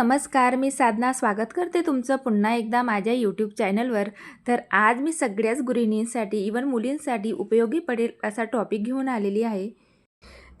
नमस्कार मी साधना स्वागत करते तुमचं पुन्हा एकदा माझ्या यूट्यूब चॅनलवर तर आज मी सगळ्याच गृहिणींसाठी इवन मुलींसाठी उपयोगी पडेल असा टॉपिक घेऊन आलेली आहे.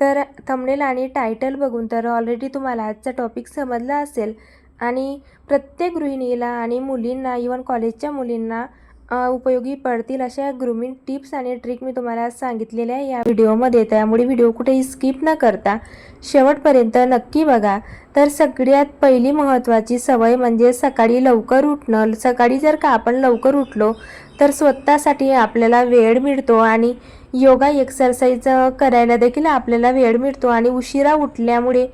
तर थंबनेल आणि टायटल बघून तर ऑलरेडी तुम्हाला आजचा टॉपिक समजला असेल. आणि प्रत्येक गृहिणीला आणि मुलींना इवन कॉलेजच्या मुलींना उपयोगी पडतील अशा ग्रुमिंग टिप्स आणि ट्रिक मी तुम्हाला आज सांगितलेल्या आहे या व्हिडिओमध्ये. त्यामुळे व्हिडिओ कुठेही स्किप न करता शेवटपर्यंत नक्की बघा. तर सगळ्यात पहिली महत्त्वाची सवय म्हणजे सकाळी लवकर उठणं. सकाळी जर का आपण लवकर उठलो तर स्वतःसाठी आपल्याला वेळ मिळतो आणि योगा एक्सरसाइज करायला देखील आपल्याला वेळ मिळतो आणि उशिरा उठल्यामुळे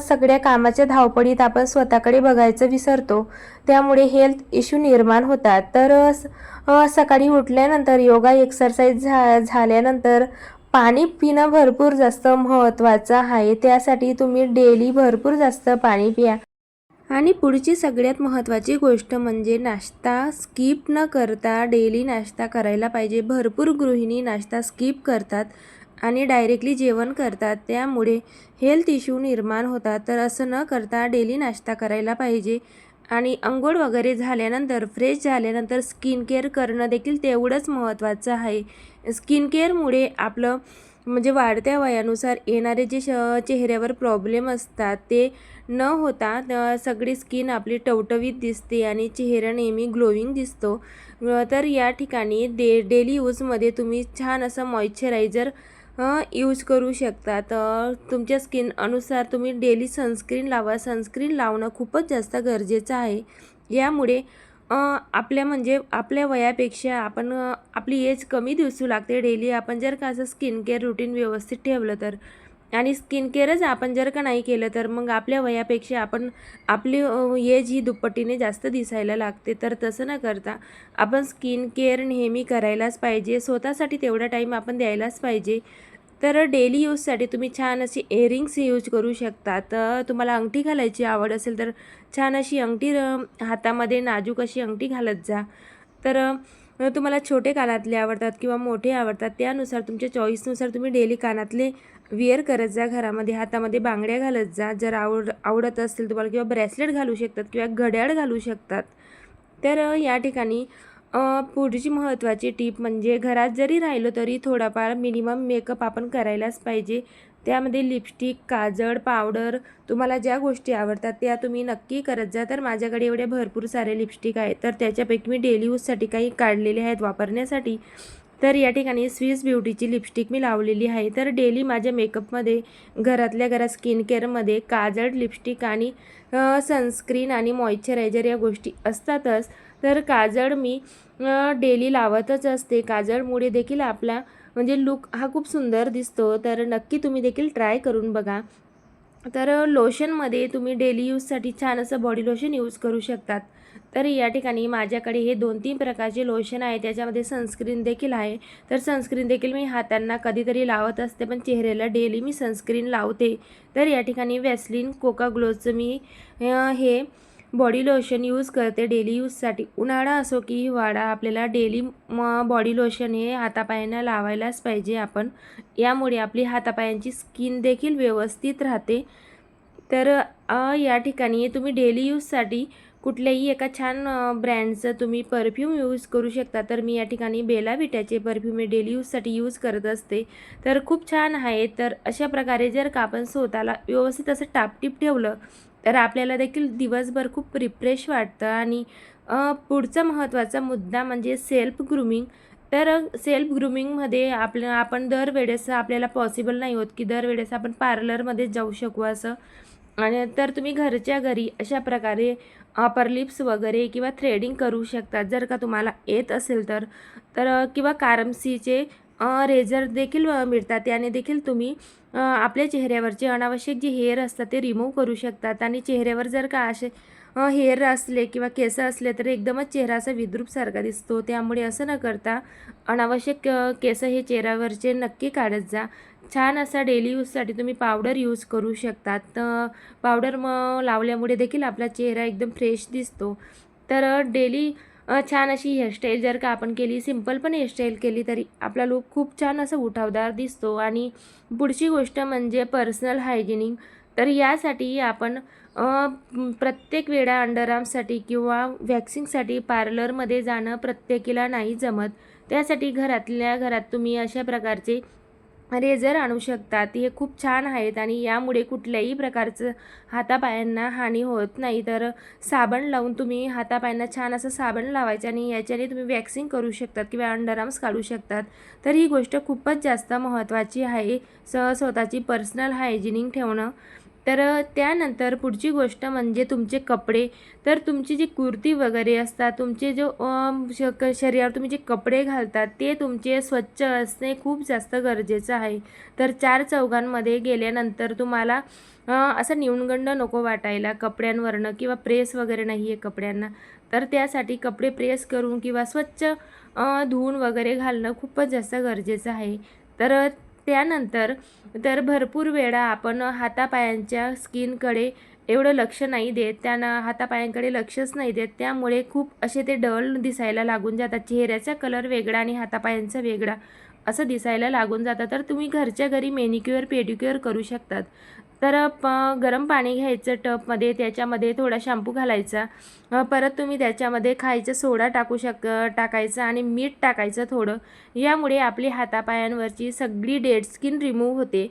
सगळ्या कामाच्या धावपळीत आपण स्वतःकडे बघायचं विसरतो. त्यामुळे हेल्थ इश्यू निर्माण होतात. तर सकाळी उठल्यानंतर योगा एक्सरसाइज झा झाल्यानंतर पाणी पिणं भरपूर जास्त महत्त्वाचं आहे. त्यासाठी तुम्ही डेली भरपूर जास्त पाणी पिया. आणि पुढची सगळ्यात महत्त्वाची गोष्ट म्हणजे नाश्ता स्किप न करता डेली नाश्ता करायला पाहिजे. भरपूर गृहिणी नाश्ता स्किप करतात. आणि डायरेक्टली जेवण करतात. त्यामुळे हेल्थ इश्यू निर्माण होतात. तर असं न करता डेली नाश्ता करायला पाहिजे. आणि अंघोळ वगैरे झाल्यानंतर फ्रेश झाल्यानंतर स्किन केअर करणं देखील तेवढंच महत्त्वाचं आहे. स्किन केअरमुळे आपलं म्हणजे वाढत्या वयानुसार येणारे जे श चेहऱ्यावर प्रॉब्लेम असतात ते न होता सगळी स्किन आपली टवटवीत दिसते आणि चेहरा नेहमी ग्लोविंग दिसतो. तर या ठिकाणी डे डेली यूजमध्ये तुम्ही छान असं मॉइश्चरायझर यूज करू शकता. तर तुमच्या स्किन अनुसार तुम्ही डेली सनस्क्रीन लावा. सनस्क्रीन लावणं खूपच जास्त गरजेचं आहे. यामुळे आपल्या म्हणजे आपल्या वयापेक्षा आपण आपली एज कमी दिसू लागते. डेली आपण जर का असं स्किन केअर रुटीन व्यवस्थित ठेवलं तर आणि स्किन केअरच आपण जर का नाही केलं तर मग आपल्या वयापेक्षा आपण आपली एज ही दुप्पटीने जास्त दिसायला लागते. तर तसं न करता आपण स्किन केअर नेहमी करायलाच पाहिजे. स्वतःसाठी तेवढा टाईम आपण द्यायलाच पाहिजे. तर डेली यूजसाठी तुम्ही छान अशी इयरिंग्स यूज करू शकता. तर तुम्हाला अंगठी घालायची आवड असेल तर छान अशी अंगठी हातामध्ये नाजूक अशी अंगठी घालत जा. तर तुम्हाला छोटे कानातले आवडतात किंवा मोठे आवडतात त्यानुसार तुमच्या चॉईसनुसार तुम्ही डेली कानातले विअर करत जा घरामध्ये हातामध्ये बांगड्या घालत जा. जर आवड आवडत असेल तुम्हाला किंवा ब्रेसलेट घालू शकतात किंवा घड्याळ घालू शकतात. तर या ठिकाणी पुढची महत्त्वाची टीप म्हणजे घरात जरी राहिलो तरी थोडाफार मिनिमम मेकअप आपण करायलाच पाहिजे. त्यामध्ये लिपस्टिक काजळ पावडर तुम्हाला ज्या गोष्टी आवडतात त्या तुम्ही नक्की करत जा. तर माझ्याकडे एवढे भरपूर सारे लिपस्टिक आहेत. तर त्याच्यापैकी मी डेली यूजसाठी काही काढलेले आहेत वापरण्यासाठी. तर या ठिकाणी स्विस ब्युटीची लिपस्टिक मी लावलेली आहे. तर डेली माझ्या मेकअपमध्ये घरातल्या घरात स्किन केअरमध्ये काजळ लिपस्टिक आणि सनस्क्रीन आणि मॉइश्चरायझर या गोष्टी असतातच. तर काजळ मी डेली लावतच असते. काजळमुळे देखील आपला म्हणजे लुक हा खूप सुंदर दिसतो. तर नक्की तुम्ही देखील ट्राय करून बघा. तर लोशनमध्ये तुम्ही डेली यूजसाठी छान असं बॉडी लोशन यूज करू शकतात. तर या ठिकाणी माझ्याकडे हे दोन तीन प्रकारचे लोशन आहे त्याच्यामध्ये सनस्क्रीन देखील आहे. तर सनस्क्रीन देखील मी हातांना कधीतरी लावत असते पण चेहऱ्याला डेली मी सनस्क्रीन लावते. तर या ठिकाणी वॅसलिन कोका ग्लोजचं मी हे बॉडी लोशन यूज करते डेली यूजसाठी उन्हाळा असो की हिवाळा आपल्याला डेली म बॉडी लोशन हे हातापायांना लावायलाच पाहिजे आपण. यामुळे आपली हातापायांची स्किन देखील व्यवस्थित राहते. तर या ठिकाणी तुम्ही डेली यूजसाठी कुठल्याही एका छान ब्रँडचं तुम्ही परफ्यूम यूज करू शकता. तर मी या ठिकाणी बेला विट्याचे परफ्यूम मी डेली यूजसाठी यूज करत असते. तर खूप छान आहे तर अशा प्रकारे जर का आपण स्वतःला व्यवस्थित असं टापटीप ठेवलं तर आपल्याला देखील दिवसभर खूप रिफ्रेश वाटतं. आणि पुढचा महत्त्वाचा मुद्दा म्हणजे सेल्फ ग्रूमिंग तर सेल्फ ग्रुमिंगमध्ये आपलं आपण दरवेळेस आपल्याला पॉसिबल नाही होत की दरवेळेस आपण पार्लरमध्ये जाऊ शकू असं. आणि तर तुम्ही घरच्या घरी अशा प्रकारे अपर लिप्स वगैरे किंवा थ्रेडिंग करू शकता जर का तुम्हाला येत असेल तर तर किंवा कारमसीचे रेझर देखील मिळतात. त्याने देखील तुम्ही आपल्या चेहऱ्यावरचे अनावश्यक जे हेअर असतात ते रिमूव्ह करू शकतात. आणि चेहऱ्यावर जर का असे हेअर असले किंवा केस असले तर एकदमच चेहरा असा विद्रूपसारखा दिसतो. त्यामुळे असं न करता अनावश्यक केस हे चेहऱ्यावरचे नक्की काढत जा. छान असा डेली यूजसाठी तुम्ही पावडर यूज करू शकतात. तर पावडर मग लावल्यामुळे देखील आपला चेहरा एकदम फ्रेश दिसतो. तर डेली छान अशी हेअरस्टाईल जर का आपण केली सिंपल पण हेअरस्टाईल केली तरी आपला लुक खूप छान असं उठावदार दिसतो. आणि पुढची गोष्ट म्हणजे पर्सनल हायजिनिंग. तर यासाठी आपण प्रत्येक वेळा अंडरआर्मसाठी किंवा वॅक्सिंगसाठी पार्लरमध्ये जाणं प्रत्येकीला नाही जमत. त्यासाठी घरातल्या घरात तुम्ही अशा प्रकारचे रेझर आणू शकतात हे खूप छान आहेत आणि यामुळे कुठल्याही प्रकारचं हातापायांना हानी होत नाही. तर साबण लावून तुम्ही हातापायांना छान असं साबण लावायचं आणि याच्याने तुम्ही वॅक्सिंग करू शकतात किंवा अंडरआर्म्स काढू शकतात. तर ही गोष्ट खूपच जास्त महत्त्वाची आहे. स स्वतःची पर्सनल हायजिनिंग ठेवणं. तर त्यानंतर पुढची गोष्ट म्हणजे तुमचे कपडे. तर तुमची जी कुर्ती वगैरे असतात तुमचे जो श शरीरावर तुम्ही जे कपडे घालतात ते तुमचे स्वच्छ असणे खूप जास्त गरजेचं आहे. तर चार चौघांमध्ये गेल्यानंतर तुम्हाला असं न्यूनगंड नको वाटायला कपड्यांवरनं किंवा प्रेस वगैरे नाही आहे कपड्यांना. तर त्यासाठी कपडे प्रेस करून किंवा स्वच्छ धुवून वगैरे घालणं खूपच जास्त गरजेचं आहे. तर त्यानंतर तर भरपूर वेळा आपण हातापायांच्या स्किनकडे एवढं लक्ष नाही देत त्यांना हातापायांकडे लक्षच नाही देत. त्यामुळे खूप असे ते डल दिसायला लागून जातात. चेहऱ्याचा कलर वेगळा आणि हातापायांचा वेगळा असं दिसायला लागून जातं. तर तुम्ही घरच्या घरी मेनिक्युअर पेडिक्युअर करू शकतात. तर प गरम पाणी घ्यायचं टपमध्ये त्याच्यामध्ये थोडा शॅम्पू घालायचा. परत तुम्ही त्याच्यामध्ये खायचं सोडा टाकू शक टाकायचं आणि मीठ टाकायचं थोडं. यामुळे आपली हातापायांवरची सगळी डेड स्किन रिमूव्ह होते.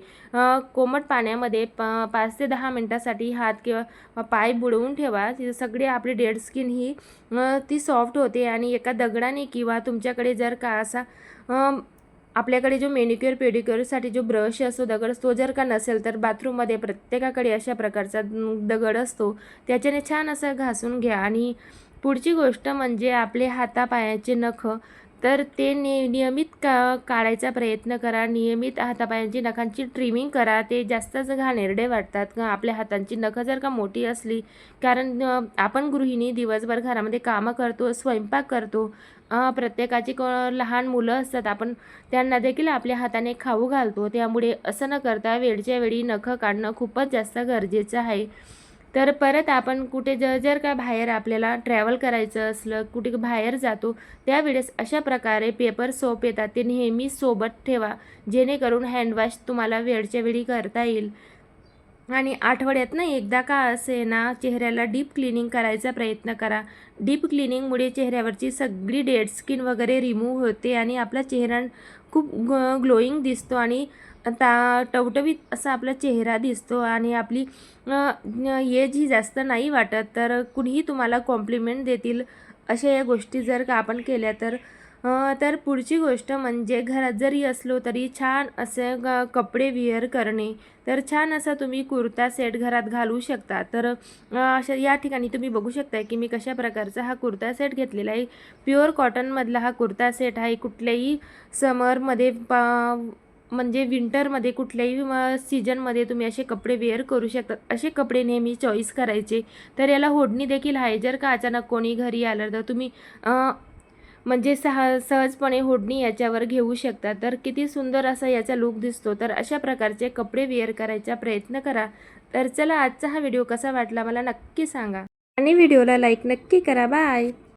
कोमट पाण्यामध्ये प पाच ते दहा मिनटासाठी हात किंवा पाय बुडवून ठेवा. सगळी आपली डेड स्किन ही ती सॉफ्ट होते आणि एका दगडाने किंवा तुमच्याकडे जर का असा आपल्याकडे जो मेनिक्युअर पेडिक्युअरसाठी जो ब्रश असतो दगड तो जर का नसेल तर बाथरूममध्ये प्रत्येकाकडे अशा प्रकारचा दगड असतो. त्याच्याने छान असं घासून घ्या. आणि पुढची गोष्ट म्हणजे आपले हातापायाचे नख तर ते नि नियमित का काढायचा प्रयत्न करा. नियमित हातापायांची नखांची ट्रिमिंग करा. ते जास्तच घाणेरडे वाटतात. का आपल्या हातांची नखं जर का मोठी असली कारण आपण गृहिणी दिवसभर घरामध्ये कामं करतो स्वयंपाक करतो प्रत्येकाची क लहान मुलं असतात. आपण त्यांना देखील आपल्या हाताने खाऊ घालतो. त्यामुळे असं न करता वेळच्या वेळी नखं काढणं खूपच जास्त गरजेचं आहे. तर परत आपण कुठे ज जर का बाहेर आपल्याला ट्रॅव्हल करायचं असलं कुठे बाहेर जातो त्यावेळेस अशा प्रकारे पेपर सोप येतात. ते नेहमी सोबत ठेवा. जेणेकरून हँडवॉश तुम्हाला वेळच्या वेळी करता येईल. आणि आठवड्यातनं एकदा का असे ना चेहऱ्याला डीप क्लिनिंग करायचा प्रयत्न करा. डीप क्लिनिंगमुळे चेहऱ्यावरची सगळी डेड स्किन वगैरे रिमूव्ह होते आणि आपला चेहरा खूप ग्लोईंग दिसतो आणि ता टवटवीत असा आपला चेहरा दिसतो आणि आपली एज ही जास्त नाही वाटत तर कुणीही तुम्हाला कॉम्प्लिमेंट देतील अशा या गोष्टी जर का आपण केल्या तर तर पुढची गोष्ट म्हणजे घरात जरी असलो तरी छान असे कपडे विअर करणे. तर छान असा तुम्ही कुर्ता सेट घरात घालू शकता. तर अशा या ठिकाणी तुम्ही बघू शकताय की मी कशा प्रकारचा हा कुर्ता सेट घेतलेला आहे. प्युअर कॉटनमधला हा कुर्ता सेट आहे कुठल्याही समरमध्ये पा म्हणजे विंटरमध्ये कुठल्याही म- सीजनमध्ये तुम्ही असे कपडे वेअर करू शकतात असे कपडे नेहमी चॉईस करायचे. तर याला होडणी देखील आहे. जर का अचानक कोणी घरी आलं तर तुम्ही म्हणजे सह सहजपणे होडणी याच्यावर घेऊ शकता. तर किती सुंदर असा याचा लुक दिसतो. तर अशा प्रकारचे कपडे वेअर करायचा प्रयत्न करा. तर चला आजचा हा व्हिडिओ कसा वाटला मला नक्की सांगा. आणि व्हिडिओला लाईक नक्की करा. बाय